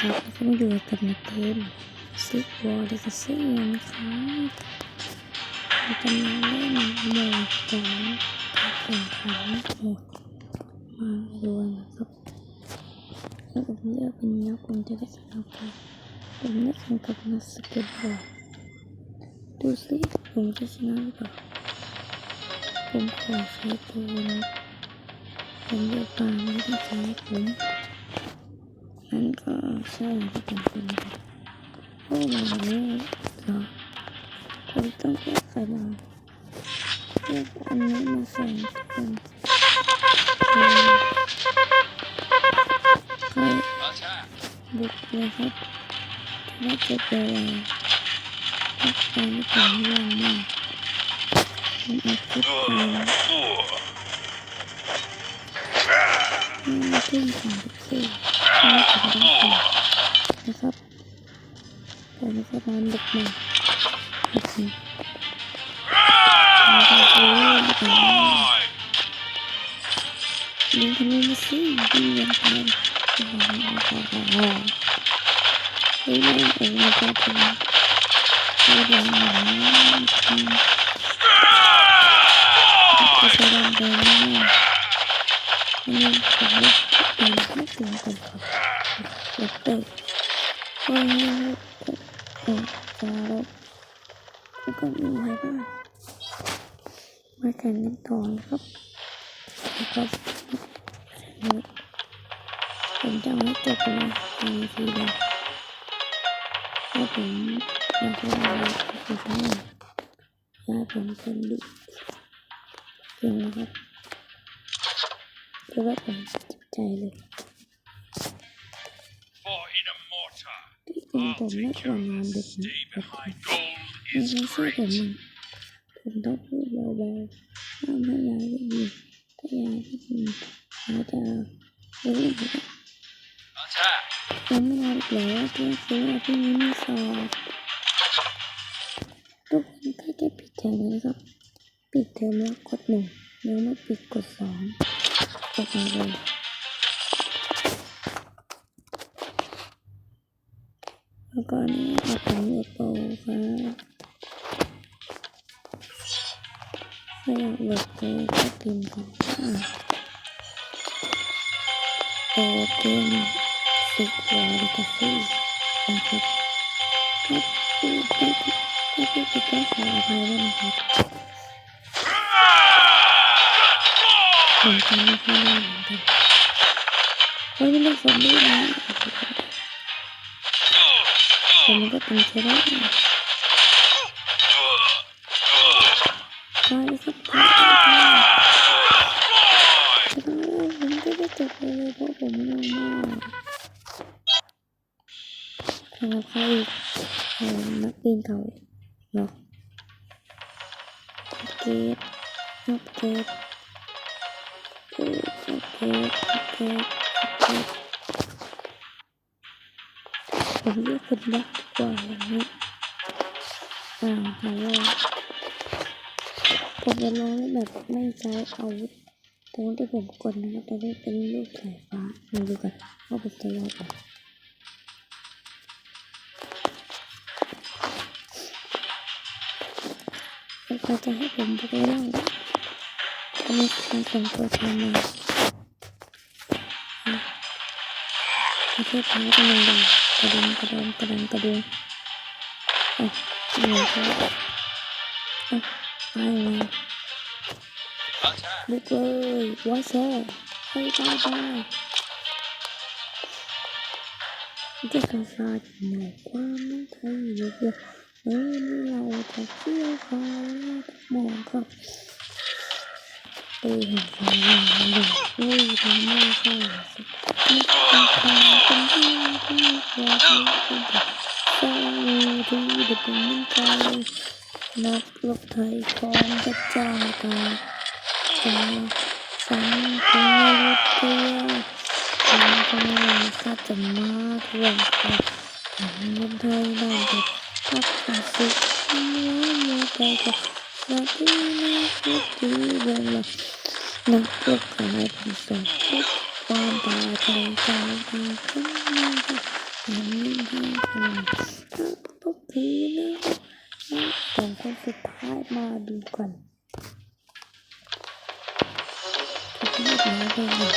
ครับก็มาอยู่กับในเกมซิกวอลเลกซี่นครับเราจะมาเล่นโหมดของการแข่งขันโหมดมาดูนะครับถ้าผมเลือกเป็นนักผมจะได้แข่งกับผมเลือกแข่งกับนักสเก็ตบอร์ดดูสิผมจะชนะหรือเปล่าผมขอใช้ตัวนะผมเลือกมามไม่ได้ใช้ผม นั่นก็ใช่ที่เป็นคนนะครับโอ้มาเนี่ยเหรอผมต้องเลือกใครมาเลือกอันนี้มาใส่กันใครบุกเลยครับถ้าจะเป็นอะไรถ้าการไม่เป็นเรื่องมากผมเอาคลิปไปไม่ขึ้นของทุกที่ม่ถึงต้องการ นะครับผมก็นอนดึกมาโอเคมาดูอ่าลิงทำไมมาสิดียังไงโอ้โหโอ้โหโอ้โหเฮ้ยไม่เองมาจะทำไม่ได้หนาท มีอะไรบ้างมาแข่งกันต่อนะครับแล้วก็ผมจะไม่จบเลยในทีเดียวถ้าผมอยากให้อะไรก็คือให้ยาผมเป็นดุจริงนะครับคือว่าผมจิตใจเลย For in a mortar, ที่จริงผมไม่ควรนอนดึกนะ stay แต่ behind ไม่ gold ใช่ is ผม great. อ่ะผมต้องพูดเบาๆห้ามให้ยายได้ยินถ้ายายได้ยินยายจะรู้ไหม Attack! ยังไม่นอนอีกแล้วเที่ยงคืนแล้วพรุ่นี้มีสอบทุกคนใกล้จะปิดเทอมแล้วนะครับ ปิดเทอมแล้วกดหนึ่งยังไม่ปิดกดสองกดมาเลยแล้วก็นี่เอาผมเอโปครับถ้าอยากเบิกโปครับ ถ้าพูดไม่ถูกถ้าพูดผิดก็ขออภัยด้ว สำหรับใครเอ่อนักปีนเขาเนาะเกตนักเกตโอเคโอเคโอเคโอเคผมเลือกคนแรกกว่าอย่างนี้อ่าหาว่าผมจะลองแบบไม่ใช้อาวุธตรงที่ผมกดนะครับจะได้เป็นลูกสายฟ้ามาดูกันว่าผมจะรอดไหม แล้วก็จะให้ผมไปเล่าอันนี้คือส่งตัวแทนมาประ เทศไทยกำลังดังกระดุมกระดุมกระดุมกระดุมเอ้ยเหนื่อยแล้วเอ้ยไปเลย Attack! บุกเลยว่าแซ่ไปไปไปเด็กกาซาดหน่อยความน้องไทยเยอะๆเอ้ยนี่เราจะเที่ยวเขาแล้วมองครับเอ้ยเห็นไฟแล้วเลยเอ้ยทำไมใช่สินี่เป็นความเป็นที่ที่เราเป็นเป็นสร้าที่เด็กมันไกลนักรบไทยของพระเจ้าตาสังสังคมวิทยสังคมศาสตร์จะมาทวงค่ะทางเงินไทยบ้านเด็ก พักอาศัยเมื่อเมื่อใดก็นาทีนี้ทุกทีเวลานักรบขายผู้สอบทุกความตาใจใจตาขึ้นมาอันนี้ห้าคนทุกทีนะสองคนสุดท้ายมาดูกันทุกทีมาดูกัน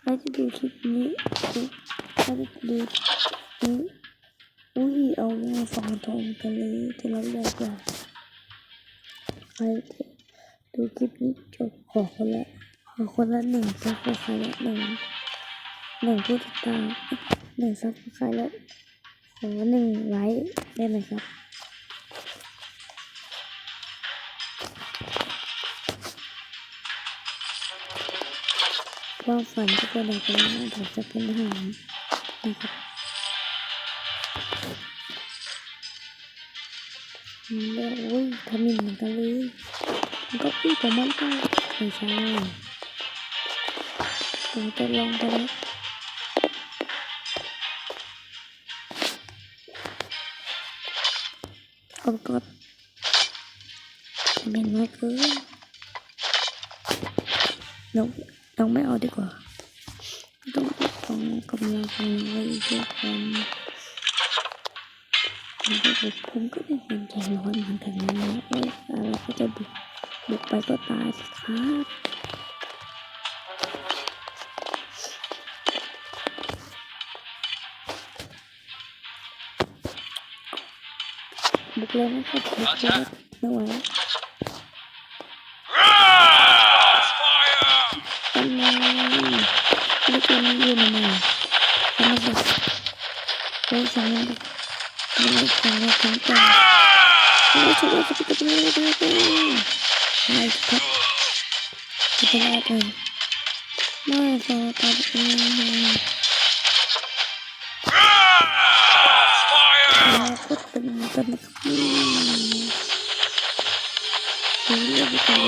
ใครจะดูคลิปนี้ ใครจะดูนี้อุ้ยเอามาฟังทองกันเลยที่เราเลือกอย่าใครดูคลิปนี้จบขอคนละขอคนละหนึ่งซับสไครต์ละหนึ่งหนึ่งผู้ติดตามหนึ่งซับสไครต์ละขอหนึ่งไลค์ได้ไหมครับความฝันที่เป็นอะไรก็ได้ผมจะเป็นทหาร นะครับเรียกอุ้ยทำมินเหมือนกันเลยมันก็พี่ผมมันก็ไม่ใช่ผมจะลองไปแล้วกดกดทำหมิ่นมากเกินเราเราไม่เอาดีกว่า ต้องกำลังของไว้ด้วยกันผมก็ไม่เป็นใจร้อนเหมือนกันนะเอ้ยอะไรก็จะบุกบุกไปก็ตายสิครับบุกเลยนะครับบุกเลยไม่ไหว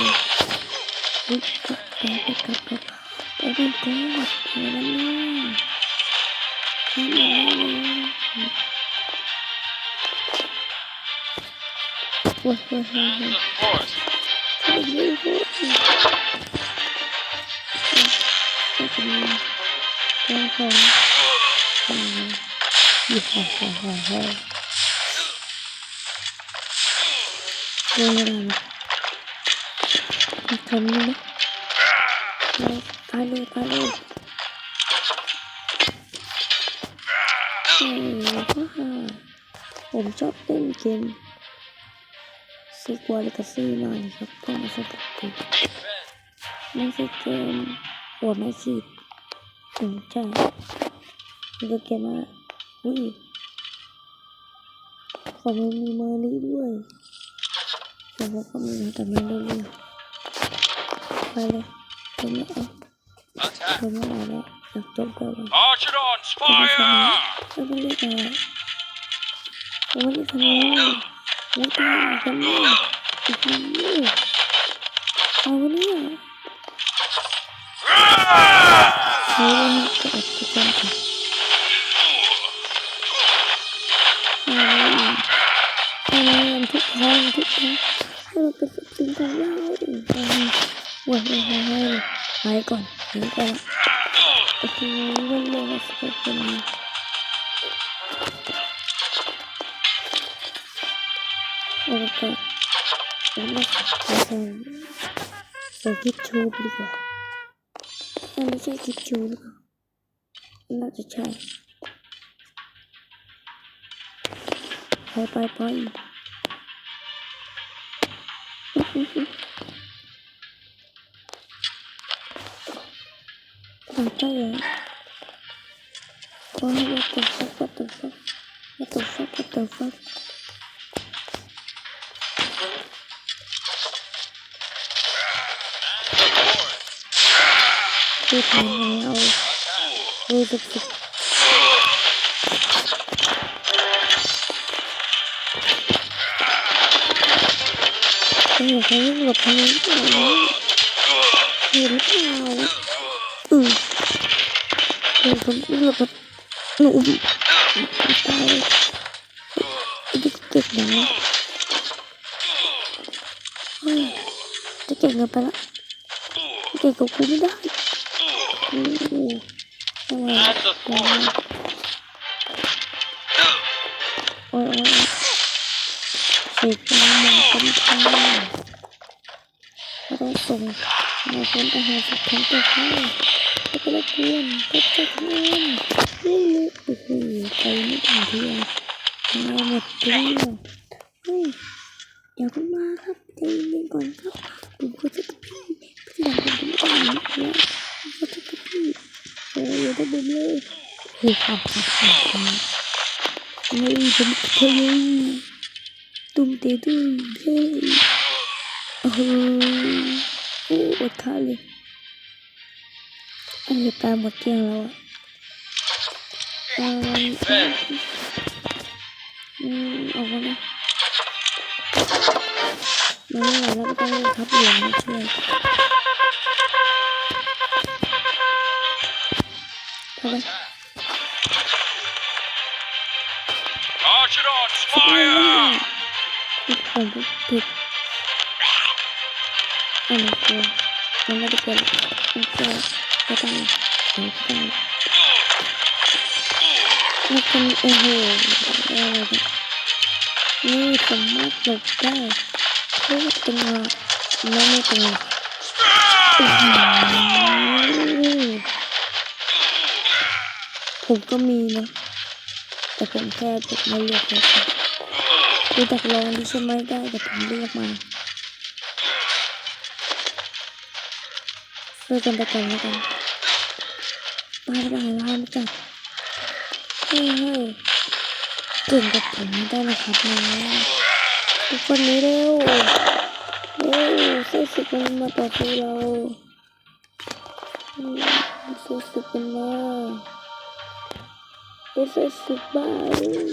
เรื่องกันเลยลุกกับแเนี่ยทำอะไรเนี่ยโอ้ยโอ้ยโอ้ยโอ้ย The force. ทำไม่ไป็นเรื่องของอืมยี่ห้อฮ่าฮ่าฮ่าเรื่องอะตายเลยตายเลยผมชอบเล่นเกมซีกวาลิกาซี่มากเลยครับเพราะมันสนุกดีไม่ใช่เกมหัวไม่ขีดถึงใช่มันคือเกมว่าอุ้ยของมันมีเมอร์ลี่ด้วยแต่ว่าก็มีแต่ไม่ได้เรื่อง ไปเลยเกมไม่เอา Attack! เกมไม่เอาแล้วอยากจบกันเลย Archidons, ไม่ได้ทำ fire! ไม่ได้เล่นอะไรไม่ได้ทำอะไรไไปก่อนไปก่อนโอ้โหวันนี้ส fuck ya? Bana what the fuck what the fuck what the fuck what the fuck Lütfen ya Bulduk Bakalım bakalım bakalım Yürü ya เดี๋ยวผมวิ่งหลบแบบหนูตายเลย ไอ้ที่เก่งอย่างนี้เฮ้ยจะไปละเก่งกับกูไม่ได้โอ้โหอะไร And the โอ้ score. ยโอ้ยโอ้ยเสกมาหมองกำทางเราต้องส่งในกวนก็ไปละกวนก็จะทำงานนี่เลยโอ้โหไปไม่ถึงที่อะมาหมดตัวเฮ้ยอย่าเพิ่งมาครับใจเย็นก่อนครับผมควรจะกับพี่พี่หลังผมไม่ได้แล้วผมควรจะกับพี่เอออย่าได้บุมเลยเฮ้ยครับครับครับครับเฮ้ยผมเฮ้ยตุ้มเตะตุ้มเฮ้ยโอ้โหโอ้อดข้าเลย อันนี้ตายหมดเกลี้ยงแล้วอะตายอืมออกมาแล้วมาไม่ไหวแล้วก็ต้องทับเหลืองมาช่วยเข้าไป March it on, ไม่ได้ fire! ผมผิดอันนี้คือมันไม่ได้เป็นมันแค่ ก็ได้ไม่ได้นี่เป็นโอ้โหอะไรเนี่ยนี่สามารถหลบได้เพราะว่าเป็นว่าไม่ไม่เป็นผมก็มีนะ แต่ผมแค่แบบไม่เลือกเลยครับดูจากลองดิใช่ไหมได้แต่ผมเลือกมาช่วยกันไปกันแล้วกัน ตายไปหลายล้านจัดเฮ้ยเฮ้เก่งกับผมไม่ได้นะครับนะทุกคนนี้เร็วเร็วเสื้สึกมันมาต่อสู้เราเสื้สึกมันมาเสื้สึกบ้าเลย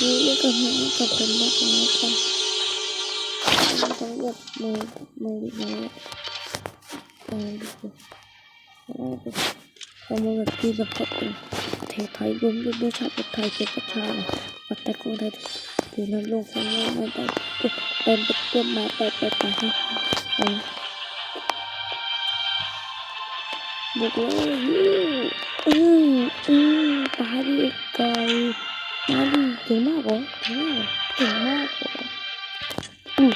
นี่เรียกกับหากับผมมากนะจ๊ะต้องแบบมือมือมือมือดู สิพอมือแบบที่แบบก็เป็นไทไทยรวมด้วยด้วยชาติไทยเจ้าประชาปัตตะกงไทยอยู่ในโลกของเราไม่ได้เป็นเป็นตัวมาไปไปไปให้บุกเลยอืออือตายดิไก่มาดิเก่งมากเหรอเก่งมากเก่งมากเหรออืม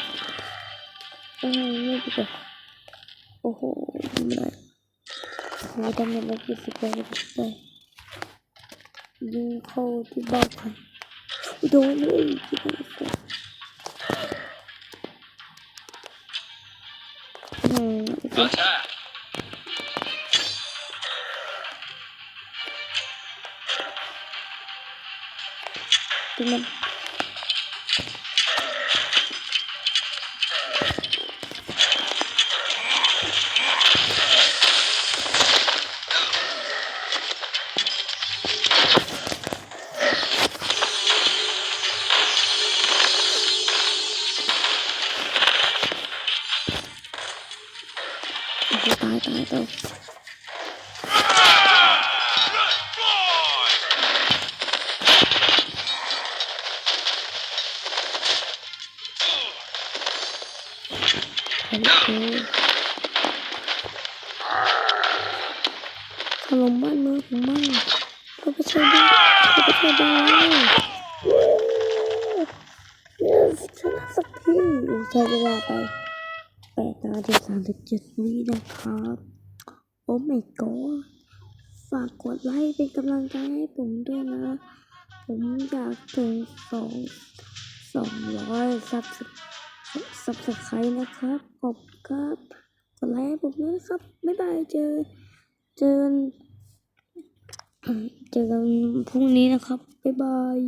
เออนี่ดีกว่าโอ้โหไม่ได้ โอ้โหทำยังไงก็สิบ ตายตายตาย Boy! โอเคถล่มบ้านมืองของมันเขาไปช่วยได้เขาไปช่วยได้เยสชนะสักทีอุตส่าห์จะว่าไป แปดนาทีสามสิบเจ็ดวินะครับ โอ้ไม่กอฝากกดไลค์เป็นกำลังใจให้ผมด้วยนะ ผมอยากถึงสองสองร้อยซับซับสไครต์นะครับ ขอบคุณครับ กดไลค์ให้ผมด้วยนะครับ บ๊ายบายเจอ เจอเจอกันพรุ่งนี้นะครับ บ๊ายบาย